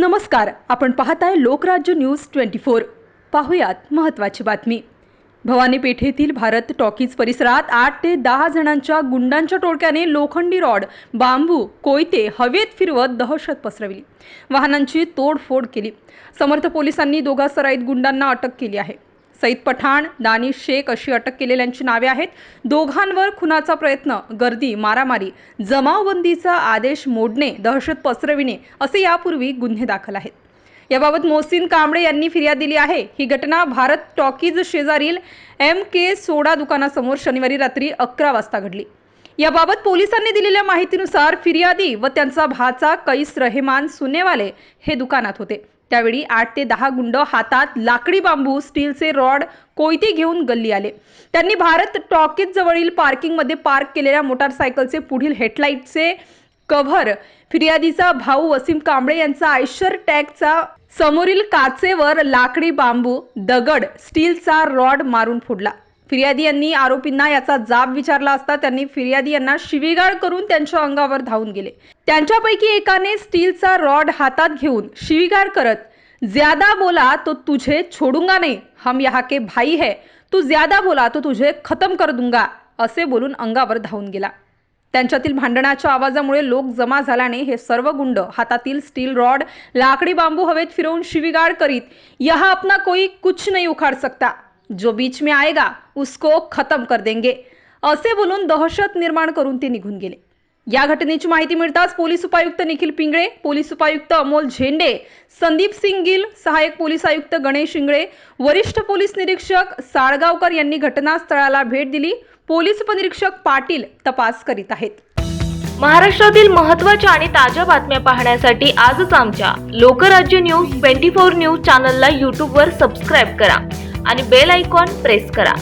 नमस्कार आपण पाहताय लोकराज्य न्यूज ट्वेंटी फोर. पाहुयात महत्त्वाची बातमी. भवानी पेठेतील भारत टॉकीज परिसरात आठ ते दहा जणांच्या गुंडांच्या टोळक्याने लोखंडी रॉड बांबू कोयते हवेत फिरवत दहशत पसरविली. वाहनांची तोडफोड केली. समर्थ पोलिसांनी दोघा सराईत गुंडांना अटक केली आहे. सईद पठाण दानिश शेख अशी अटक केलेल्यांची नावे आहेत. दोघांवर खुनाचा प्रयत्न गर्दी मारामारी जमावबंदीचा आदेश मोडणे दहशत पसरविणे असे यापूर्वी गुन्हे दाखल आहेत. याबाबत मोहसिन कांबळे यांनी फिर्याद दिली आहे. ही घटना भारत टॉकीज शेजारील एम के सोडा दुकानासमोर शनिवारी रात्री अकरा वाजता घडली. याबाबत पोलिसांनी दिलेल्या माहितीनुसार फिर्यादी व त्यांचा भाचा कैस रहेमान सुनेवाले हे दुकानात होते. त्यावेळी आठ ते दहा गुंड हातात लाकडी बांबू स्टीलचे रॉड कोयते घेऊन गल्ली आले. त्यांनी भारत टॉकीज जवळील पार्किंगमध्ये पार्क केलेल्या मोटारसायकलचे पुढील हेडलाईटचे कव्हर फिर्यादीचा भाऊ वसीम कांबळे यांचा आयशर टॅगचा समोरील काचेवर लाकडी बांबू दगड स्टीलचा रॉड मारून फोडला. फिर्यादी यांनी आरोपींना याचा जाब विचारला असता त्यांनी फिर्यादी यांना शिवीगाळ करून त्यांच्या अंगावर धावून गेले. त्यांच्यापैकी एकाने स्टीलचा रॉड हातात घेऊन शिवीगार करत ज्यादा बोला तो तुझे छोडूंगा नाही हम यहाँ के भाई है तू ज्यादा बोला तो तुझे खतम कर दूंगा असे बोलून अंगावर धावून गेला. त्यांच्यातील भांडणाच्या आवाजामुळे लोक जमा झाल्याने हे सर्व गुंड हातातील स्टील रॉड लाकडी बांबू हवेत फिरवून शिवीगाळ करीत यहा अपना कोई कुछ नहीं उखाड़ सकता जो बीच में आएगा उसको खतम कर देंगे असे बोलून दहशत निर्माण करून ते निघून गेले. या घटनेची माहिती मिळताच पोलीस उपायुक्त निखिल पिंगळे पोलीस उपायुक्त अमोल झेंडे संदीप सिंग गिल सहाय्यक पोलीस आयुक्त गणेश इंगळे वरिष्ठ पोलीस निरीक्षक साळगावकर यांनी घटनास्थळाला भेट दिली. पोलीस उपनिरीक्षक पाटील तपास करीत आहेत. महाराष्ट्रातील महत्त्वाच्या आणि ताज्या बातम्या पाहण्यासाठी आजच आमच्या Lokrajya news twenty four news चॅनलला यूट्यूबवर सबस्क्राईब करा आणि बेल आयकॉन प्रेस करा.